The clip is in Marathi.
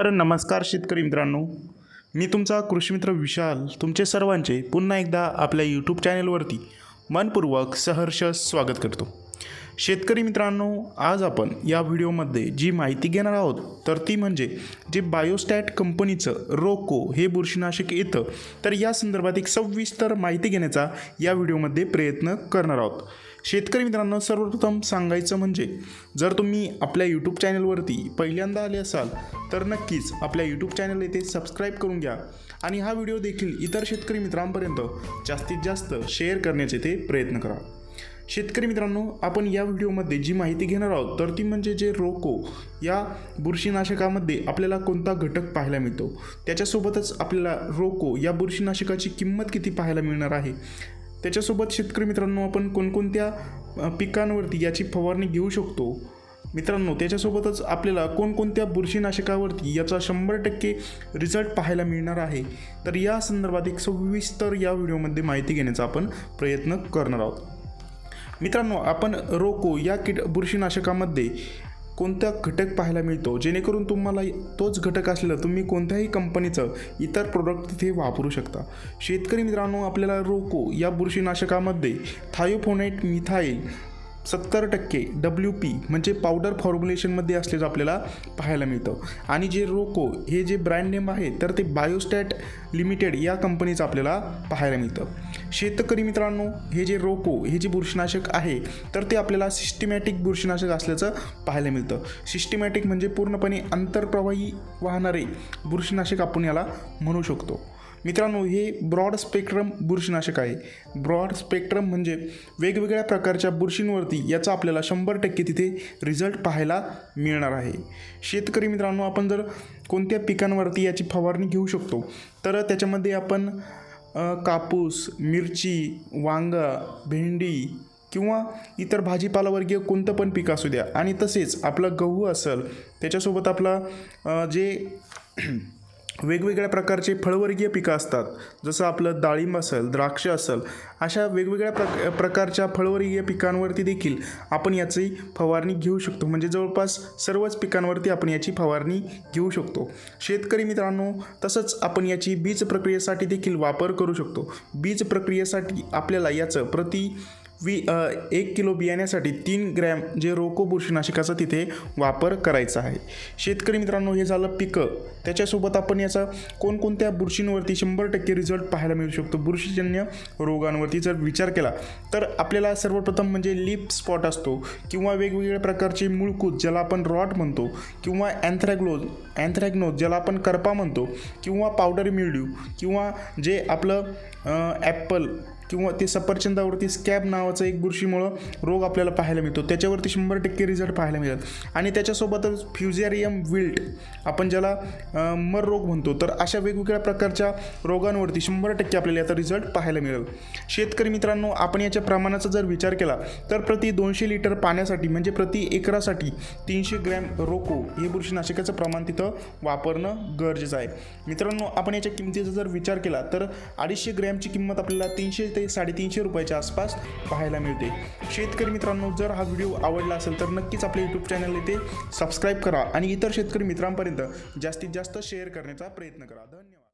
तर नमस्कार शेतकरी मित्रांनो. मी तुमचा कृषीमित्र विशाल तुमचे सर्वांचे पुन्हा एकदा आपल्या यूट्यूब चॅनेलवरती मनपूर्वक सहर्ष स्वागत करतो. शेतकरी मित्रांनो आज आपण या व्हिडिओमध्ये जी माहिती घेणार आहोत तर ती म्हणजे जे बायोस्टॅट कंपनीचं रोको हे बुरशीनाशक येतं तर या संदर्भात एक सविस्तर माहिती घेण्याचा या व्हिडिओमध्ये प्रयत्न करणार आहोत. शेतकरी मित्रांनो सर्वप्रथम सांगायचं म्हणजे जर तुम्ही आपल्या यूट्यूब चॅनलवरती पहिल्यांदा आले असाल तर नक्कीच आपल्या यूट्यूब चॅनल येथे सबस्क्राईब करून घ्या. आणि हा व्हिडिओ देखील इतर शेतकरी मित्रांपर्यंत जास्तीत जास्त शेअर करण्याचे ते प्रयत्न करा. शेतकरी मित्रांनो आपण या व्हिडिओमध्ये जी माहिती घेणार आहोत तर ती म्हणजे जे रोको या बुरशीनाशकामध्ये आपल्याला कोणता घटक पाहायला मिळतो त्याच्यासोबतच आपल्याला रोको या बुरशीनाशकाची किंमत किती पाहायला मिळणार आहे त्याच्यासोबत शेतकरी मित्रांनो आपण कोणकोणत्या पिकांवरती याची फवारणी घेऊ शकतो? मित्रांनो त्याच्यासोबतच आपल्याला कोणकोणत्या बुरशीनाशकावरती याचा शंभर टक्के रिझल्ट पाहायला मिळणार आहे? तर या संदर्भात एक सविस्तर या व्हिडिओमध्ये माहिती घेण्याचा आपण प्रयत्न करणार आहोत. मित्रांनो आपण रोको या कीट बुरशीनाशकामध्ये कोणता घटक पाहायला मिळतो? जेणेकरून तुम्हाला तोच घटक असलेला तुम्ही कोणत्याही कंपनीचं इतर प्रोडक्ट तिथे वापरू शकता. शेतकरी मित्रांनो आपल्याला रोको या बुरशीनाशकामध्ये थायोफोनेट मिथाईल सत्तर टक्के डब्ल्यू पी म्हणजे पावडर फॉर्म्युलेशनमध्ये असलेलं आपल्याला पाहायला मिळतं. आणि जे रोको हे जे ब्रँड नेम आहे तर ते बायोस्टॅट लिमिटेड या कंपनीचं आपल्याला पाहायला मिळतं. शेतकरी मित्रांनो हे जे रोको हे जे बुरशीनाशक आहे तर ते आपल्याला सिस्टमॅटिक बुरशीनाशक असल्याचं पाहायला मिळतं. सिस्टमॅटिक म्हणजे पूर्णपणे आंतरप्रवाही वाहणारे बुरशीनाशक आपण याला म्हणू शकतो. मित्रांनो हे ब्रॉड स्पेक्ट्रम बुरशीनाशक आहे. ब्रॉड स्पेक्ट्रम म्हणजे वेगवेगळ्या प्रकारच्या बुरशींवरती याचा आपल्याला शंभर टक्के तिथे रिझल्ट पाहायला मिळणार आहे. शेतकरी मित्रांनो आपण जर कोणत्या पिकांवरती याची फवारणी घेऊ शकतो तर त्याच्यामध्ये आपण कापूस मिरची वांगा भेंडी किंवा इतर भाजीपालावर्गीय कोणतं पण पीक असू द्या. आणि तसेच आपलं गहू असेल त्याच्यासोबत आपला जे वेगवेगळ्या प्रकारचे फळवर्गीय पिकं असतात. जसं आपलं डाळिंब असेल द्राक्ष असेल अशा वेगवेगळ्या प्रक प्रकारच्या फळवर्गीय पिकांवरती देखील आपण याची फवारणी घेऊ शकतो. म्हणजे जवळपास सर्वच पिकांवरती आपण याची फवारणी घेऊ शकतो. शेतकरी मित्रांनो तसंच आपण याची बीज प्रक्रियेसाठी देखील वापर करू शकतो. बीज प्रक्रियेसाठी आपल्याला याचं प्रति वी एक किलो बियाण्यासाठी तीन ग्रॅम जे रोको बुरशीनाशकाचा तिथे वापर करायचा आहे. शेतकरी मित्रांनो हे झालं पिकं. त्याच्यासोबत आपण याचा कोणकोणत्या बुरशींवरती शंभर टक्के रिझल्ट पाहायला मिळू शकतो? बुरशीजन्य रोगांवरती जर विचार केला तर आपल्याला सर्वप्रथम म्हणजे लिप स्पॉट असतो किंवा वेगवेगळ्या प्रकारचे मुळकूत ज्याला आपण रॉट म्हणतो किंवा अँथ्रॅग्लोज अँथ्रॅग्नोज ज्याला आपण करपा म्हणतो किंवा पावडर मिळड्यू किंवा जे आपलं ॲपल किंवा ते सफरचंदावरती स्कॅब नावाचं एक बुरशीमुळं रोग आपल्याला पाहायला मिळतो. त्याच्यावरती शंभर टक्के रिझल्ट पाहायला मिळतात आणि त्याच्यासोबतच फ्युझेरियम विल्ट आपण ज्याला मर रोग म्हणतो तर अशा वेगवेगळ्या प्रकारच्या रोगांवरती शंभर टक्के आपल्याला याचा रिझल्ट पाहायला मिळेल. शेतकरी मित्रांनो आपण याच्या प्रमाणाचा जर विचार केला तर प्रति दोनशे लिटर पाण्यासाठी म्हणजे प्रति एकरासाठी तीनशे ग्रॅम रोको हे बुरशीनाशकाचं प्रमाण तिथं वापरणं गरजेचं आहे. मित्रांनो आपण याच्या किमतीचा जर विचार केला तर अडीचशे ग्रॅमची किंमत आपल्याला तीनशे ते साडेतीनशे रुपयाच्या आसपास पाहायला मिळते. शेतकरी मित्रांनो जर हा व्हिडिओ आवडला असेल तर नक्कीच आपल्या यूट्यूब चॅनल येथे सबस्क्राईब करा आणि इतर शेतकरी मित्रांपर्यंत जास्तीत जास्त शेअर करण्याचा प्रयत्न करा. धन्यवाद.